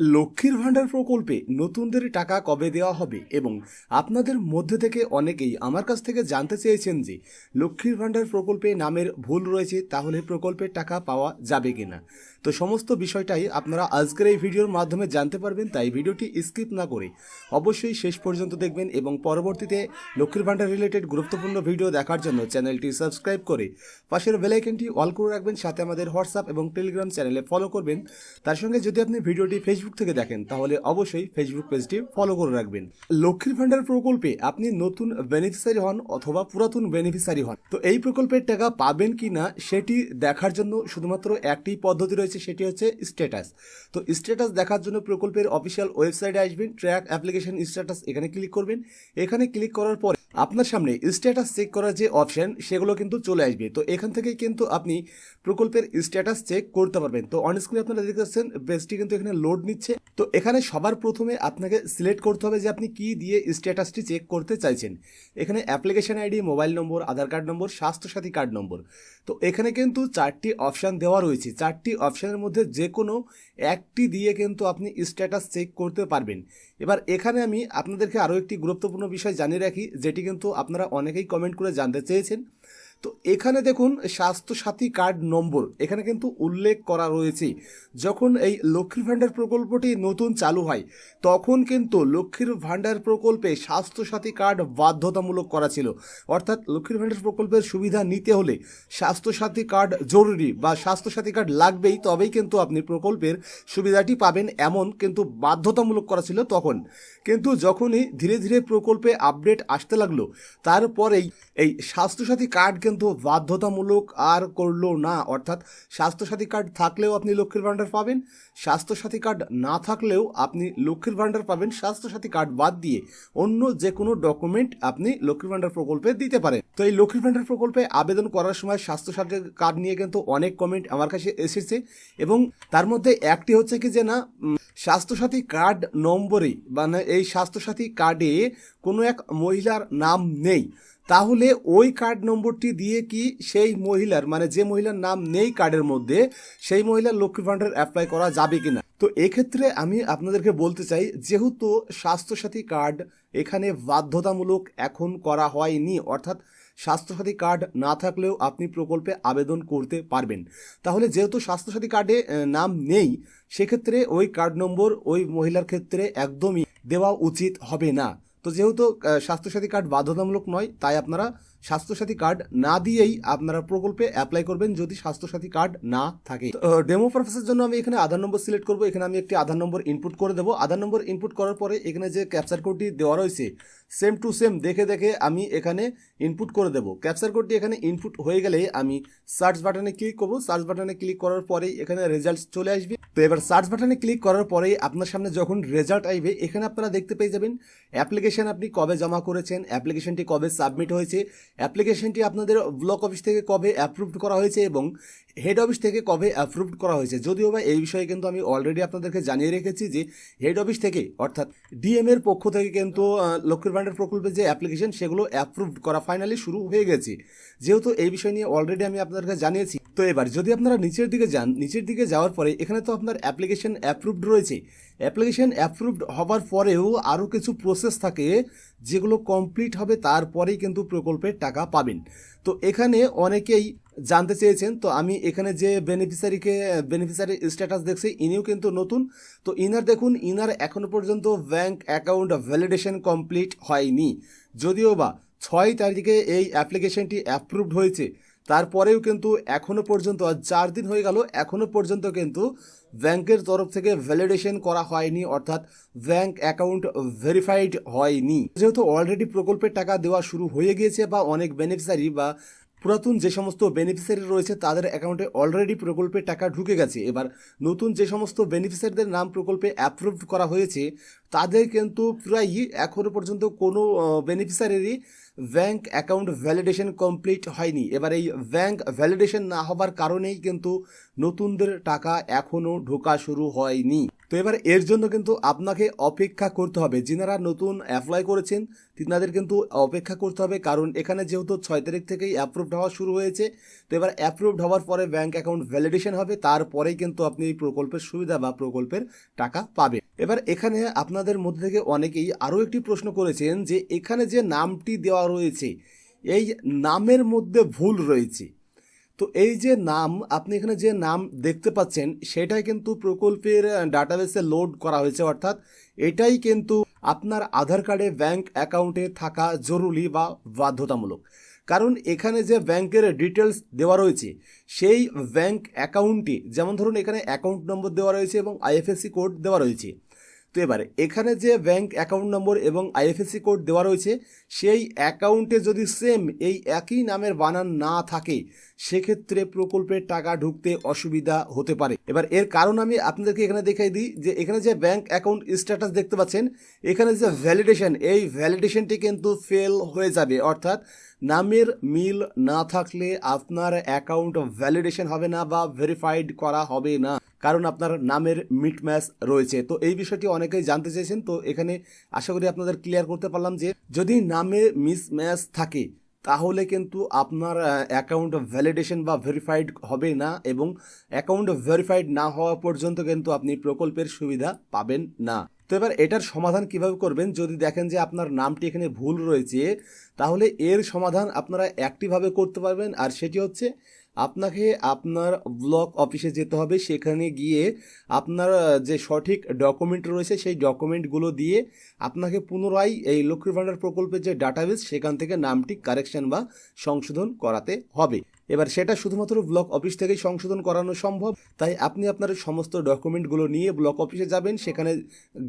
লক্ষ্মীর ভাণ্ডার প্রকল্পে নতুনদের টাকা কবে দেওয়া হবে এবং আপনাদের মধ্যে থেকে অনেকেই আমার কাছ থেকে জানতে চেয়েছেন যে লক্ষ্মীর ভাণ্ডার প্রকল্পে নামের ভুল রয়েছে, তাহলে প্রকল্পের টাকা পাওয়া যাবে কিনা। তো সমস্ত বিষয়টাই আপনারা আজকের এই ভিডিওর মাধ্যমে জানতে পারবেন, তাই ভিডিওটি স্কিপ না করে অবশ্যই শেষ পর্যন্ত দেখবেন এবং পরবর্তীতে লক্ষ্মীর ভাণ্ডার রিলেটেড গুরুত্বপূর্ণ ভিডিও দেখার জন্য চ্যানেলটি সাবস্ক্রাইব করে পাশের বেলাইকনটি অল করে রাখবেন, সাথে আমাদের হোয়াটসঅ্যাপ এবং টেলিগ্রাম চ্যানেলে ফলো করবেন। তার সঙ্গে যদি আপনি ভিডিওটি ফেসবুক থেকে দেখেন, তাহলে অবশ্যই ফেসবুক পেজটি ফলো করে রাখবেন। লক্ষ্মীর ভান্ডার প্রকল্পে আপনি নতুন বেনিফিসারি হন অথবা পুরাতন বেনিফিসারি হন। তো এই প্রকল্পের টাকা পাবেন কি না সেটি দেখার জন্য শুধুমাত্র একটি পদ্ধতি রয়েছে, সেটি হচ্ছে স্ট্যাটাস তো স্ট্যাটাস দেখার জন্য প্রকল্পের অফিসিয়াল ওয়েবসাইটে আসবেন ট্র্যাক অ্যাপ্লিকেশন স্ট্যাটাস এখানে ক্লিক করবেন। এখানে ক্লিক করার পর আপনার সামনে স্ট্যাটাস চেক করার যে অপশন সেগুলো কিন্তু চলে আসবে। তো এখান থেকে কিন্তু আপনি প্রকল্পের স্ট্যাটাস চেক করতে পারবেন। তো অন স্ক্রিনে আপনারা দেখতে পাচ্ছেন পেজটি কিন্তু এখানে লোড নিচ্ছে। তো এখানে সবার প্রথমে আপনাকে সিলেক্ট করতে হবে যে আপনি কি দিয়ে স্ট্যাটাসটি চেক করতে চাইছেন। এখানে application ID mobile number Aadhaar card number Swasthyasathi card number তো এখানে কিন্তু চারটি অপশান দেওয়া রয়েছে। চারটি অপশানের মধ্যে যে কোনো একটি দিয়ে কিন্তু আপনি স্ট্যাটাস চেক করতে পারবেন। এবার এখানে আমি আপনাদেরকে আরও একটি গুরুত্বপূর্ণ বিষয় জানিয়ে রাখি, যেটি কিন্তু আপনারা অনেকেই কমেন্ট করে জানতে চেয়েছেন। তো এখানে দেখুন স্বাস্থ্যসাথী কার্ড নম্বর। এখানে কিন্তু উল্লেখ করা রয়েছে। যখন এই লক্ষ্মীর ভাণ্ডার প্রকল্পটি নতুন চালু হয়, তখন কিন্তু লক্ষ্মীর ভাণ্ডার প্রকল্পে স্বাস্থ্যসাথী কার্ড বাধ্যতামূলক করা ছিল। অর্থাৎ লক্ষ্মীর ভাণ্ডার প্রকল্পের সুবিধা নিতে হলে স্বাস্থ্যসাথী কার্ড জরুরি বা স্বাস্থ্যসাথী কার্ড লাগবেই, তবেই কিন্তু আপনি প্রকল্পের সুবিধাটি পাবেন এমন কিন্তু বাধ্যতামূলক করা ছিল তখন। কিন্তু যখনই ধীরে ধীরে প্রকল্পে আপডেট আসতে লাগল, তারপরেই এই স্বাস্থ্যসাথী কার্ড কিন্তু বাধ্যতামূলক আর করল না। অর্থাৎ স্বাস্থ্যসাথী কার্ড থাকলেও আপনি লক্ষ্মীর ভাণ্ডার পাবেন, স্বাস্থ্যসাথী কার্ড না থাকলেও আপনি লক্ষ্মীর ভাণ্ডার পাবেন। স্বাস্থ্যসাথী কার্ড বাদ দিয়ে অন্য যে কোনো ডকুমেন্ট আপনি লক্ষ্মীর ভাণ্ডার প্রকল্পে দিতে পারেন। তো এই লক্ষ্মীর ভাণ্ডার প্রকল্পে আবেদন করার সময় স্বাস্থ্যসাথী কার্ড নিয়ে কিন্তু অনেক কমেন্ট আমার কাছে এসেছে এবং তার মধ্যে একটি হচ্ছে কি যে না স্বাস্থ্যসাথী কার্ড নম্বরে মানে এই স্বাস্থ্যসাথী কার্ডে কোনো এক মহিলার নাম নেই। তাহলে ওই কার্ড নম্বরটি দিয়ে কি সেই মহিলার মানে যে মহিলার নাম নেই কার্ডের মধ্যে, সেই মহিলার লক্ষ্মী ভাণ্ডার অ্যাপ্লাই করা যাবে কিনা? তো এক্ষেত্রে আমি আপনাদেরকে বলতে চাই, যেহেতু স্বাস্থ্যসাথী কার্ড এখানে বাধ্যতামূলক এখন করা হয়নি, অর্থাৎ স্বাস্থ্যসাথী কার্ড না থাকলেও আপনি প্রকল্পে আবেদন করতে পারবেন। তাহলে যেহেতু স্বাস্থ্যসাথী কার্ডে নাম নেই, সেক্ষেত্রে ওই কার্ড নম্বর ওই মহিলার ক্ষেত্রে একদমই দেওয়া উচিত হবে না। তো যেহেতু স্বাস্থ্যসাথী কার্ড বাধ্যতামূলক নয় তাই আপনারা স্বাস্থ্যসাথী কার্ড না দিয়েই আপনারা প্রকল্পে অ্যাপ্লাই করবেন যদি স্বাস্থ্যসাথী কার্ড না থাকে। ডেমো পারপাসের জন্য আমি এখানে আধার নম্বর সিলেক্ট করব। এখানে আমি একটি আধার নম্বর ইনপুট করে দেবো। আধার নম্বর ইনপুট করার পরে এখানে যে ক্যাপচার কোডটি দেওয়া রয়েছে সেম টু সেম দেখে দেখে আমি এখানে ইনপুট করে দেবো। ক্যাপচার কোডটি এখানে ইনপুট হয়ে গেলে আমি সার্চ বাটনে ক্লিক করব। সার্চ বাটনে ক্লিক করার পরেই এখানে রেজাল্ট চলে আসবে। তো এবার সার্চ বাটনে ক্লিক করার পরেই আপনার সামনে যখন রেজাল্ট আসবে, এখানে আপনারা দেখতে পেয়ে যাবেন অ্যাপ্লিকেশন আপনি কবে জমা করেছেন অ্যাপ্লিকেশনটি কবে সাবমিট হয়েছে অ্যাপ্লিকেশনটি আপনাদের ব্লক অফিস থেকে কবে অ্যাপ্রুভড করা হয়েছে এবং হেড অফিস থেকে কবে অ্যাপ্রুভড করা হয়েছে? যদিও বা এই বিষয়ে কিন্তু আমি অলরেডি আপনাদেরকে জানিয়ে রেখেছি যে হেড অফিস থেকে, অর্থাৎ ডিএম এর পক্ষ থেকে কিন্তু লক্ষ্মীর ভাণ্ডার প্রকল্পের যে অ্যাপ্লিকেশন সেগুলো অ্যাপ্রুভড করা ফাইনালি শুরু হয়ে গেছে। যেহেতু এই বিষয় নিয়ে অলরেডি আমি আপনাদেরকে জানিয়েছি। তো এবার যদি আপনারা নিচের দিকে যান, নিচের দিকে যাওয়ার পরে এখানে তো আপনার অ্যাপ্লিকেশন অ্যাপ্রুভড রয়েছে। অ্যাপ্লিকেশন অ্যাপ্রুভড হবার পরেও আরও কিছু প্রসেস থাকে যেগুলো কমপ্লিট হবে তারপরেই কিন্তু প্রকল্পের টাকা পাবেন। তো এখানে অনেকেই জানতে চেয়েছেন, তো আমি এখানে যে বেনিফিসারিকে বেনিফিসারি স্ট্যাটাস দেখছি, ইনিও কিন্তু নতুন। তো ইনার দেখুন, ইনার এখনও পর্যন্ত ব্যাঙ্ক অ্যাকাউন্ট ভ্যালিডেশন কমপ্লিট হয়নি। যদিও বা ছয় তারিখে এই অ্যাপ্লিকেশনটি অ্যাপ্রুভড হয়েছে, তারপরেও কিন্তু এখনও পর্যন্ত, চার দিন হয়ে গেল এখনও পর্যন্ত কিন্তু ব্যাংকের তরফ থেকে ভ্যালিডেশন করা হয়নি, অর্থাৎ ব্যাংক অ্যাকাউন্ট ভেরিফাইড হয়নি। যেহেতু অলরেডি প্রকল্পের টাকা দেওয়া শুরু হয়ে গিয়েছে বা অনেক বেনিফিসারি বা পুরাতন যে সমস্ত বেনিফিসারি রয়েছে তাদের অ্যাকাউন্টে অলরেডি প্রকল্পে টাকা ঢুকে গেছে। এবার নতুন যে সমস্ত বেনিফিসারিদের নাম প্রকল্পে অ্যাপ্রুভড করা হয়েছে, তাদের কিন্তু প্রায়ই এখনও পর্যন্ত কোনো বেনিফিসারিরই ব্যাংক অ্যাকাউন্ট ভ্যালিডেশন কমপ্লিট হয়নি। এবার এই ব্যাংক ভ্যালিডেশন না হবার কারণেই কিন্তু নতুনদের টাকা এখনও ঢোকা শুরু হয়নি। তো এবার এর জন্য কিন্তু আপনাকে অপেক্ষা করতে হবে। যিনারা নতুন অ্যাপ্লাই করেছেন, তিনাদের কিন্তু অপেক্ষা করতে হবে। কারণ এখানে যেহেতু ছয় তারিখ থেকেই অ্যাপ্রুভড হওয়া শুরু হয়েছে, তো এবার অ্যাপ্রুভড হওয়ার পরে ব্যাঙ্ক অ্যাকাউন্ট ভ্যালিডেশন হবে। তারপরেই কিন্তু আপনি এই প্রকল্পের সুবিধা বা প্রকল্পের টাকা পাবেন। এবার এখানে আপনাদের মধ্যে থেকে অনেকেই আরও একটি প্রশ্ন করেছেন যে, এখানে যে নামটি দেওয়া রয়েছে, এই নামের মধ্যে ভুল রয়েছে। তো এই যে নাম, আপনি এখানে যে নাম দেখতে পাচ্ছেন, সেটাই কিন্তু প্রকল্পের ডাটাবেসে লোড করা হয়েছে। অর্থাৎ এটাই কিন্তু আপনার আধার কার্ডে ব্যাংক অ্যাকাউন্টে থাকা জরুরি বা বাধ্যতামূলক। কারণ এখানে যে ব্যাংকের ডিটেলস দেওয়া রয়েছে, সেই ব্যাংক অ্যাকাউন্টে যেমন ধরুন এখানে অ্যাকাউন্ট নম্বর দেওয়া রয়েছে এবং আইএফএসসি কোড দেওয়া রয়েছে তো এবারে, এখানে যে ব্যাংক অ্যাকাউন্ট নম্বর এবং আইএফএসসি কোড দেওয়া রয়েছে, সেই অ্যাকাউন্টে যদি সেম এই একই নামের বানান না থাকে, সেক্ষেত্রে প্রকল্পের টাকা ঢুকতে অসুবিধা হতে পারে। এবার এর কারণ আমি আপনাদেরকে এখানে দেখাই দিই যে, এখানে যে ব্যাংক অ্যাকাউন্ট স্ট্যাটাস দেখতে পাচ্ছেন, এখানে যে ভ্যালিডেশন এই ভ্যালিডেশনটি কিন্তু ফেল হয়ে যাবে। অর্থাৎ নামের মিল না থাকলে আপনার অ্যাকাউন্ট ভ্যালিডেশন হবে না বা ভেরিফাইড করা হবে না। কারণ আপনার নামের মিট ম্যাচ রয়েছে। তো এই বিষয়টি অনেকেই জানতে চেয়েছেন। তো এখানে আশা করি আপনাদের ক্লিয়ার করতে পারলাম যে, যদি নামে মিস ম্যাচ থাকে, তাহলে কিন্তু আপনার অ্যাকাউন্ট ভ্যালিডেশন বা ভেরিফাইড হবে না এবং অ্যাকাউন্ট ভেরিফাইড না হওয়া পর্যন্ত কিন্তু আপনি প্রকল্পের সুবিধা পাবেন না। তো এবার এটার সমাধান কীভাবে করবেন? যদি দেখেন যে আপনার নামটি এখানে ভুল রয়েছে, তাহলে এর সমাধান আপনারা একটিভাবে করতে পারবেন। আর সেটি হচ্ছে আপনাকে আপনার ব্লক অফিসে যেতে হবে। সেখানে গিয়ে আপনার যে সঠিক ডকুমেন্ট রয়েছে, সেই ডকুমেন্টগুলো দিয়ে আপনাকে পুনরায় এই লক্ষ্মী ভাণ্ডার প্রকল্পের যে ডাটাবেস সেখান থেকে নামটি কারেকশন বা সংশোধন করাতে হবে। এবার সেটা শুধুমাত্র ব্লক অফিস থেকেই সংশোধন করানো সম্ভব। তাই আপনি আপনার সমস্ত ডকুমেন্টগুলো নিয়ে ব্লক অফিসে যাবেন। সেখানে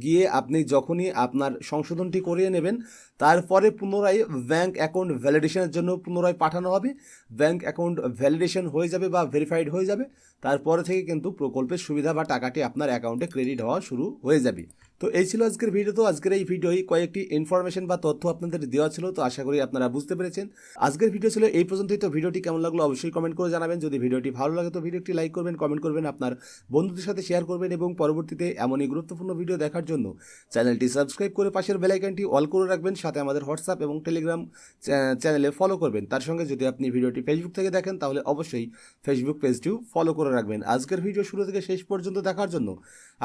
গিয়ে আপনি যখনই আপনার সংশোধনটি করিয়ে নেবেন, তারপরে পুনরায় ব্যাংক অ্যাকাউন্ট ভ্যালিডেশনের জন্য পুনরায় পাঠানো হবে। ব্যাংক অ্যাকাউন্ট ভ্যালিডেশন হয়ে যাবে বা ভেরিফাইড হয়ে যাবে, তারপরে থেকে কিন্তু প্রকল্পের সুবিধা বা টাকাটি আপনার অ্যাকাউন্টে ক্রেডিট হওয়া শুরু হয়ে যাবে। তো এই ছিল আজকের ভিডিও তো আজকের এই ভিডিওই কয়েকটি ইনফরমেশন বা তথ্য আপনাদের দেওয়া ছিল। তো আশা করি আপনারা বুঝতে পেরেছেন। আজকের ভিডিও ছিল এই পর্যন্তই। তো ভিডিওটি কেমন লাগল অবশ্যই কমেন্ট করে জানাবেন। যদি ভিডিওটি ভালো লাগে, তো ভিডিওটি লাইক করবেন কমেন্ট করবেন, আপনার বন্ধুদের সাথে শেয়ার করবেন এবং পরবর্তীতে এমনই গুরুত্বপূর্ণ ভিডিও দেখার জন্য চ্যানেলটি সাবস্ক্রাইব করে পাশের বেলাইকনটি অল করে রাখবেন। সাথে আমাদের হোয়াটসঅ্যাপ এবং টেলিগ্রাম চ্যানেলে ফলো করবেন। তার সঙ্গে যদি আপনি ভিডিওটি ফেসবুক থেকে দেখেন, তাহলে অবশ্যই ফেসবুক পেজটিও ফলো করে রাখবেন। আজকের ভিডিও শুরু থেকে শেষ পর্যন্ত দেখার জন্য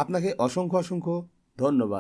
আপনাকে অসংখ্য অসংখ্য ধন্যবাদ